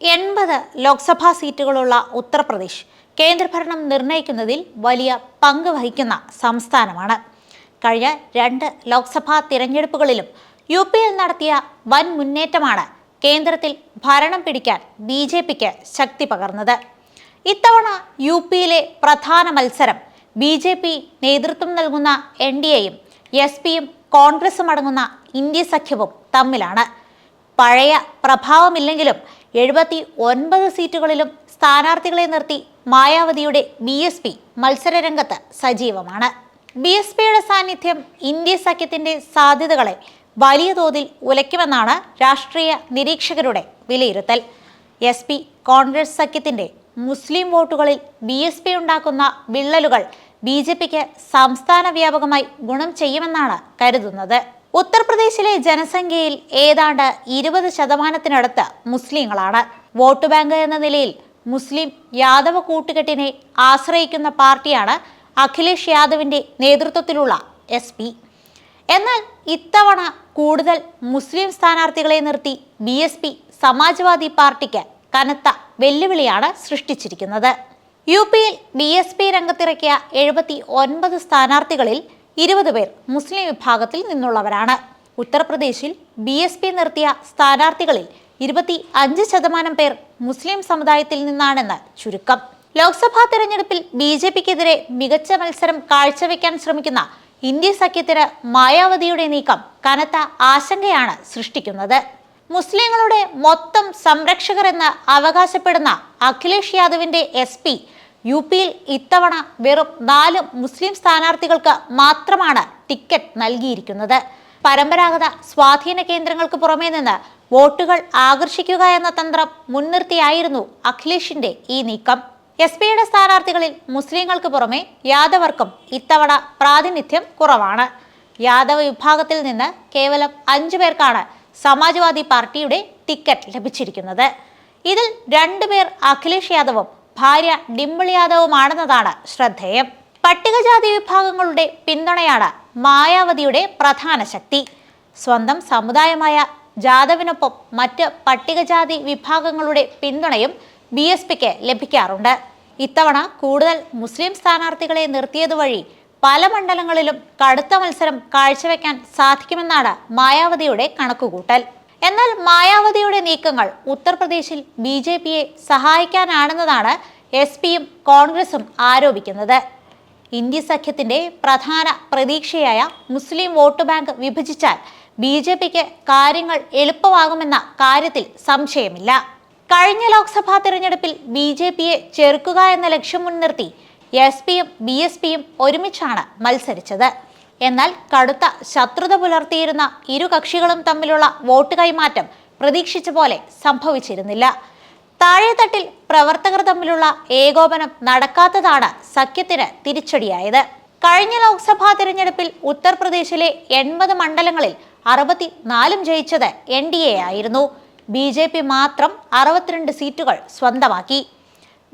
എൺപത് ലോക്സഭാ സീറ്റുകളുള്ള ഉത്തർപ്രദേശ് കേന്ദ്രഭരണം നിർണയിക്കുന്നതിൽ വലിയ പങ്ക് വഹിക്കുന്ന സംസ്ഥാനമാണ്. കഴിഞ്ഞ രണ്ട് ലോക്സഭാ തിരഞ്ഞെടുപ്പുകളിലും യു പിയിൽ നടത്തിയ വൻ മുന്നേറ്റമാണ് കേന്ദ്രത്തിൽ ഭരണം പിടിക്കാൻ ബി ജെ പിക്ക് ശക്തി പകർന്നത്. ഇത്തവണ യു പിയിലെ പ്രധാന മത്സരം ബി ജെ പി നേതൃത്വം നൽകുന്ന എൻ ഡി എയും എസ് പിയും കോൺഗ്രസും അടങ്ങുന്ന ഇന്ത്യ സഖ്യവും തമ്മിലാണ്. പഴയ പ്രഭാവമില്ലെങ്കിലും എഴുപത്തി ഒൻപത് സീറ്റുകളിലും സ്ഥാനാർത്ഥികളെ നിർത്തി മായാവതിയുടെ ബി എസ് പി മത്സരരംഗത്ത് സജീവമാണ്. ബി എസ് പിയുടെ സാന്നിധ്യം ഇന്ത്യ സഖ്യത്തിന്റെ സാധ്യതകളെ വലിയ തോതിൽ ഉലയ്ക്കുമെന്നാണ് രാഷ്ട്രീയ നിരീക്ഷകരുടെ വിലയിരുത്തൽ. എസ് പി കോൺഗ്രസ് സഖ്യത്തിന്റെ മുസ്ലിം വോട്ടുകളിൽ ബി എസ് പി ഉണ്ടാക്കുന്ന വിള്ളലുകൾ ബി ജെ പിക്ക് സംസ്ഥാന വ്യാപകമായി ഗുണം ചെയ്യുമെന്നാണ് കരുതുന്നത്. ഉത്തർപ്രദേശിലെ ജനസംഖ്യയിൽ ഏതാണ്ട് ഇരുപത് ശതമാനത്തിനടുത്ത് മുസ്ലിങ്ങളാണ്. വോട്ട് ബാങ്ക് എന്ന നിലയിൽ മുസ്ലിം യാദവ കൂട്ടുകെട്ടിനെ ആശ്രയിക്കുന്ന പാർട്ടിയാണ് അഖിലേഷ് യാദവിന്റെ നേതൃത്വത്തിലുള്ള എസ് പി. എന്നാൽ ഇത്തവണ കൂടുതൽ മുസ്ലിം സ്ഥാനാർത്ഥികളെ നിർത്തി ബി എസ് പി സമാജ്വാദി പാർട്ടിക്ക് കനത്ത വെല്ലുവിളിയാണ് സൃഷ്ടിച്ചിരിക്കുന്നത്. യു പിയിൽ ബി എസ് പി രംഗത്തിറക്കിയ എഴുപത്തി ഒൻപത് സ്ഥാനാർത്ഥികളിൽ ഇരുപത് പേർ മുസ്ലിം വിഭാഗത്തിൽ നിന്നുള്ളവരാണ്. ഉത്തർപ്രദേശിൽ ബി എസ് പി നിർത്തിയ സ്ഥാനാർത്ഥികളിൽ ഇരുപത്തി അഞ്ച് ശതമാനം പേർ മുസ്ലിം സമുദായത്തിൽ നിന്നാണെന്ന് ചുരുക്കം. ലോക്സഭാ തെരഞ്ഞെടുപ്പിൽ ബി ജെ പിക്കെതിരെ മികച്ച മത്സരം കാഴ്ചവെക്കാൻ ശ്രമിക്കുന്ന ഇന്ത്യ സഖ്യത്തിന് മായാവതിയുടെ നീക്കം കനത്ത ആശങ്കയാണ് സൃഷ്ടിക്കുന്നത്. മുസ്ലിങ്ങളുടെ മൊത്തം സംരക്ഷകർ എന്ന് അവകാശപ്പെടുന്ന അഖിലേഷ് യാദവിന്റെ എസ് യു പിയിൽ ഇത്തവണ വെറും നാല് മുസ്ലിം സ്ഥാനാർത്ഥികൾക്ക് മാത്രമാണ് ടിക്കറ്റ് നൽകിയിരിക്കുന്നത്. പരമ്പരാഗത സ്വാധീന കേന്ദ്രങ്ങൾക്ക് പുറമേ നിന്ന് വോട്ടുകൾ ആകർഷിക്കുക എന്ന തന്ത്രം മുൻനിർത്തിയായിരുന്നു അഖിലേഷിന്റെ ഈ നീക്കം. എസ് പിയുടെ സ്ഥാനാർത്ഥികളിൽ മുസ്ലിങ്ങൾക്ക് പുറമെ യാദവർക്കും ഇത്തവണ പ്രാതിനിധ്യം കുറവാണ്. യാദവ് വിഭാഗത്തിൽ നിന്ന് കേവലം അഞ്ചു പേർക്കാണ് സമാജ്വാദി പാർട്ടിയുടെ ടിക്കറ്റ് ലഭിച്ചിരിക്കുന്നത്. ഇതിൽ രണ്ടുപേർ അഖിലേഷ് യാദവും ഭാര്യ ഡിംപിൾ യാദവുമാണെന്നതാണ് ശ്രദ്ധേയം. പട്ടികജാതി വിഭാഗങ്ങളുടെ പിന്തുണയാണ് മായാവതിയുടെ പ്രധാന ശക്തി. സ്വന്തം സമുദായമായ ജാദവിനൊപ്പം മറ്റ് പട്ടികജാതി വിഭാഗങ്ങളുടെ പിന്തുണയും ബി എസ് പിക്ക് ലഭിക്കാറുണ്ട്. ഇത്തവണ കൂടുതൽ മുസ്ലിം സ്ഥാനാർത്ഥികളെ നിർത്തിയതുവഴി പല മണ്ഡലങ്ങളിലും കടുത്ത മത്സരം കാഴ്ചവെക്കാൻ സാധിക്കുമെന്നാണ് മായാവതിയുടെ കണക്കുകൂട്ടൽ. എന്നാൽ മായാവതിയുടെ നീക്കങ്ങൾ ഉത്തർപ്രദേശിൽ ബി ജെ പിയെ സഹായിക്കാനാണെന്നതാണ് എസ് പിയും കോൺഗ്രസും ആരോപിക്കുന്നത്. ഇന്ത്യ സഖ്യത്തിന്റെ പ്രധാന പ്രതീക്ഷയായ മുസ്ലിം വോട്ട് ബാങ്ക് വിഭജിച്ചാൽ ബി ജെ പിക്ക് കാര്യങ്ങൾ എളുപ്പമാകുമെന്ന കാര്യത്തിൽ സംശയമില്ല. കഴിഞ്ഞ ലോക്സഭാ തിരഞ്ഞെടുപ്പിൽ ബി ജെ പിയെ ചെറുക്കുക എന്ന ലക്ഷ്യം മുൻനിർത്തി എസ് പിയും ബി എസ് പിയും ഒരുമിച്ചാണ് മത്സരിച്ചത്. എന്നാൽ കടുത്ത ശത്രുത പുലർത്തിയിരുന്ന ഇരു കക്ഷികളും തമ്മിലുള്ള വോട്ട് കൈമാറ്റം പ്രതീക്ഷിച്ച പോലെ സംഭവിച്ചിരുന്നില്ല. താഴെത്തട്ടിൽ പ്രവർത്തകർ തമ്മിലുള്ള ഏകോപനം നടക്കാത്തതാണ് സഖ്യത്തിന് തിരിച്ചടിയായത്. കഴിഞ്ഞ ലോക്സഭാ തിരഞ്ഞെടുപ്പിൽ ഉത്തർപ്രദേശിലെ എൺപത് മണ്ഡലങ്ങളിൽ അറുപത്തിനാലും ജയിച്ചത് എൻ ഡി എ ആയിരുന്നു. ബി ജെ പി മാത്രം അറുപത്തിരണ്ട് സീറ്റുകൾ സ്വന്തമാക്കി.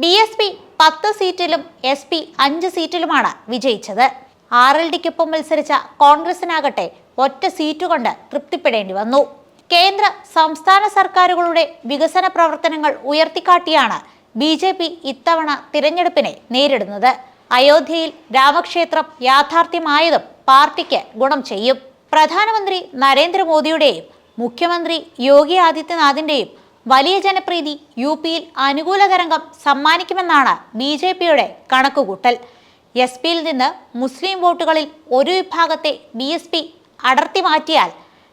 ബി എസ് പി പത്ത് സീറ്റിലും എസ് പി അഞ്ച് സീറ്റിലുമാണ് വിജയിച്ചത്. ആർ എൽ ഡിക്കൊപ്പം മത്സരിച്ച കോൺഗ്രസിനാകട്ടെ ഒറ്റ സീറ്റ് കൊണ്ട് തൃപ്തിപ്പെടേണ്ടി വന്നു. കേന്ദ്ര സംസ്ഥാന സർക്കാരുകളുടെ വികസന പ്രവർത്തനങ്ങൾ ഉയർത്തിക്കാട്ടിയാണ് ബി ജെ പി ഇത്തവണ തിരഞ്ഞെടുപ്പിനെ നേരിടുന്നത്. അയോധ്യയിൽ രാമക്ഷേത്രം യാഥാർത്ഥ്യമായതും പാർട്ടിക്ക് ഗുണം ചെയ്യും. പ്രധാനമന്ത്രി നരേന്ദ്രമോദിയുടെയും മുഖ്യമന്ത്രി യോഗി ആദിത്യനാഥിന്റെയും വലിയ ജനപ്രീതി യു പിയിൽ അനുകൂല തരംഗം സമ്മാനിക്കുമെന്നാണ് ബി ജെ പിയുടെ കണക്കുകൂട്ടൽ. എസ് പിയിൽ നിന്ന് മുസ്ലിം വോട്ടുകളിൽ ഒരു വിഭാഗത്തെ ബി എസ് പി അടർത്തി മാറ്റിയാൽ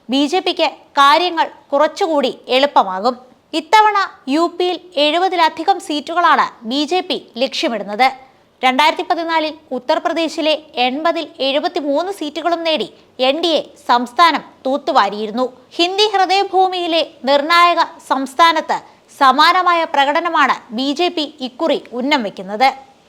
ബി ജെ പിക്ക് കാര്യങ്ങൾ കുറച്ചുകൂടി എളുപ്പമാകും. ഇത്തവണ യു പിയിൽ എഴുപതിലധികം സീറ്റുകളാണ് ബി ജെ പി ലക്ഷ്യമിടുന്നത്. രണ്ടായിരത്തി പതിനാലിൽ ഉത്തർപ്രദേശിലെ എൺപതിൽ എഴുപത്തിമൂന്ന് സീറ്റുകളും നേടി എൻ ഡി എ സംസ്ഥാനം തൂത്തുവാരിയിരുന്നു. ഹിന്ദി ഹൃദയഭൂമിയിലെ നിർണായക സംസ്ഥാനത്ത് സമാനമായ പ്രകടനമാണ് ബി ജെ പി ഇക്കുറി ഉന്നം വയ്ക്കുന്നത്